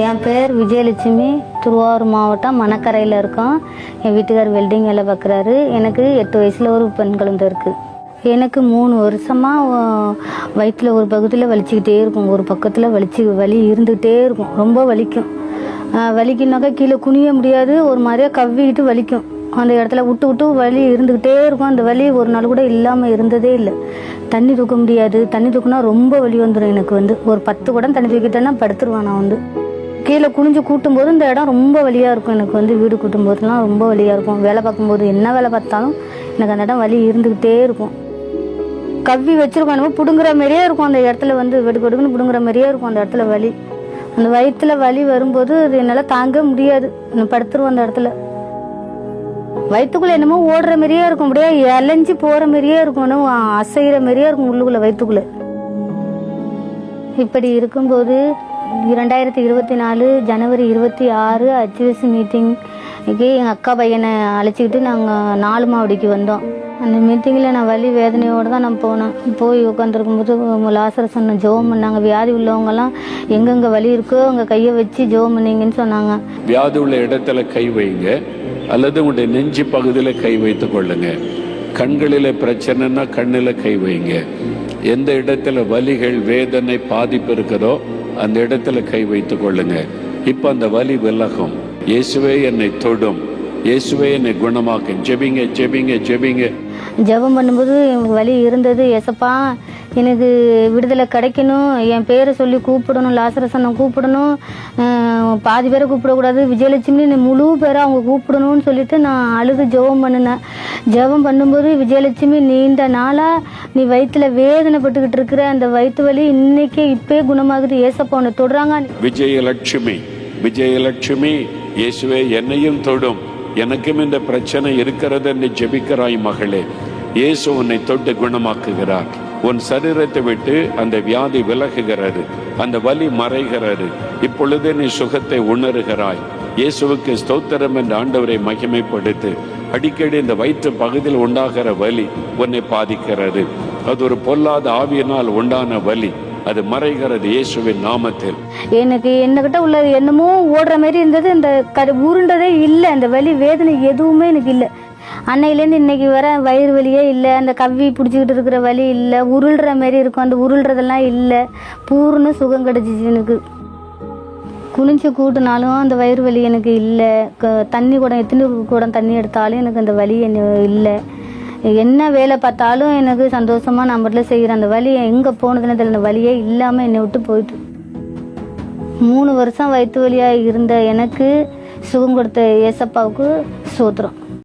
என் பேர் விஜயலட்சுமி. திருவாரூர் மாவட்டம் மணக்கரையில் இருக்கோம். என் வீட்டுக்கார் வெல்டிங் வேலை பார்க்குறாரு எனக்கு எட்டு வயசில் ஒரு பெண் குழந்தை இருக்குது எனக்கு மூணு வருஷமாக வயிற்றில் ஒரு பகுதியில் வலிச்சுக்கிட்டே இருக்கும். ஒரு பக்கத்தில் வலிச்சு வலி இருந்துகிட்டே இருக்கும். ரொம்ப வலிக்கும். வலிக்கினாக்கா வலிக்குனாக்கா கீழே குனிய முடியாது. ஒரு மாதிரியாக கவ்விக்கிட்டு வலிக்கும். அந்த இடத்துல விட்டு விட்டு வலி இருந்துக்கிட்டே இருக்கும். அந்த வலி ஒரு நாள் கூட இல்லாமல் இருந்ததே இல்லை. தண்ணி தூக்க முடியாது. தண்ணி தூக்குனா ரொம்ப வலி வந்துடும் எனக்கு வந்து. ஒரு பத்து குடம் தண்ணி தூக்கிட்டேன்னா படுத்துருவேன் நான் வந்து. கீழே குனிஞ்சு கூட்டும் போது இந்த இடம் ரொம்ப வழியாக இருக்கும். எனக்கு வந்து வீடு கூட்டும் போதுலாம் ரொம்ப வழியாக இருக்கும். வேலை பார்க்கும்போது என்ன வேலை பார்த்தாலும் எனக்கு அந்த இடம் வலி இருந்துக்கிட்டே இருக்கும். கவ்வி வச்சிருக்கோம். என்னமோ பிடுங்குற மாதிரியே இருக்கும். அந்த இடத்துல வந்து வெடுக்கு வெடுக்குன்னு பிடுங்குற மாதிரியே இருக்கும் அந்த இடத்துல வலி. அந்த வயிற்றுல வலி வரும்போது அது என்னால் தாங்க முடியாது. நான் படுத்துருவோம் அந்த இடத்துல. வயிற்றுக்குள்ளே என்னமோ ஓடுற மாதிரியே இருக்கும். அப்படியே இலைஞ்சி போகிற மாதிரியே இருக்கும். என்னமோ அசைகிற மாதிரியே இருக்கும் உள்ளுக்குள்ளே வயிற்றுக்குள்ளே இப்படி இருக்கும்போது இரண்டாயிரத்தி இருபத்தி நாலு ஜனவரி இருபத்தி ஆறு ஹச்எஸ் மீட்டிங்க்கு எங்கள் அக்கா பையனை அழைச்சிக்கிட்டு நாங்கள் நாலு மாவடிக்கு வந்தோம். அந்த மீட்டிங்கில் நான் வலி வேதனையோடு தான் நான் போனேன். போய் உட்காந்துருக்கும்போது லாசர் சொன்ன ஜோம் பண்ணாங்க. வியாதி உள்ளவங்கலாம் எங்கெங்கே வலி இருக்கோ அங்கே கையை வச்சு ஜெபம் பண்ணீங்கன்னு சொன்னாங்க. வியாதி உள்ள இடத்துல கை வைங்க. அல்லது உங்களுடைய நெஞ்சு பகுதியில் கை வைத்து கொள்ளுங்க. கண்களில் பிரச்சனைனா கண்ணில் கை வைங்க. எந்த இடத்துல வலிகள் வேதனை பாதிப்பு இருக்குதோ அந்த இடத்துல கை வைத்துக் கொள்ளுங்க இப்போ அந்த வலி விலகும். இயேசுவே என்னை தொடும். இயேசுவே என்னை குணமாக்கும். ஜெபிங்க ஜெபிங்க ஜெபிங்க. ஜெபம் பண்ணும்போது வலி இருந்தது எசப்பா எனக்கு விடுதலை கிடைக்கணும். என் பேரை சொல்லி கூப்பிடணும் லாசரசனை கூப்பிடணும். பாதி பேரை கூப்பிடக்கூடாது. விஜயலட்சுமி நீ முழு பேரை அவங்க கூப்பிடணும்னு சொல்லிட்டு நான் அழுது ஜெபம் பண்ணினேன். ஜெபம் பண்ணும்போது விஜயலட்சுமி நீண்ட நாளாக நீ வயிற்றில் வேதனைப்பட்டுக்கிட்டு இருக்கிற அந்த வயிற்று வலி இன்னைக்கே இப்பயே குணமாகுது. ஏசப்பா உன்னை தொடுறாங்க. விஜயலட்சுமி விஜயலட்சுமி இயேசுவே என்னையும் தொடும். எனக்கும் இந்த பிரச்சனை இருக்கிறது என்று ஜெபிக்கிறாய் மகளே. இயேசு உன்னை தொட்டு குணமாக்குகிறார். உன் சரீரத்தை விட்டு அந்த வியாதி விலகுகிறது. அந்த வலி மறைகிறது. இப்பொழுது நீ சுகத்தை உணர்கிறாய். இயேசுவுக்கு ஸ்தோத்திரம் என்ற ஆண்டவரை மகிமைப்படுத்து. அடிக்கடி இந்த வயிற்று பகுதியில் உண்டாகிற வலி உன்னை பாதிக்கிறது. அது ஒரு பொல்லாத ஆவியினால் உண்டான வலி. அது மறைகிறது இயேசுவின் நாமத்தில். எனக்கு என்னகிட்ட உள்ள என்னமோ ஓடுற மாதிரி இருந்தது. இந்த கரு உருண்டதே இல்லை. அந்த வலி வேதனை எதுவுமே எனக்கு இல்லை. அன்னையிலேருந்து இன்னைக்கு வர வயிறு வலியே இல்லை அந்த கவ்வி பிடிச்சிக்கிட்டு இருக்கிற வலி இல்லை உருள்ற மாதிரி இருக்கும். அந்த உருள்றதெல்லாம் இல்லை. பூர்ண சுகம் கிடச்சிச்சு எனக்கு. குனிஞ்சு கூட்டினாலும் அந்த வயிறு வலி எனக்கு இல்லை. க தண்ணி குடம் எத்தனை குடம் தண்ணி எடுத்தாலும் எனக்கு அந்த வலி என்ன இல்லை. என்ன வேலை பார்த்தாலும் எனக்கு சந்தோஷமாக நான் மட்டும் செய்கிறேன். அந்த வலி எங்கே போனதுன்னு தெரியல. அந்த வலியே இல்லாமல் என்னை விட்டு போயிட்டு. மூணு வருஷம் வயிற்று வலியாக இருந்த எனக்கு சுகம் கொடுத்த ஏசப்பாவுக்கு சோத்திரம்.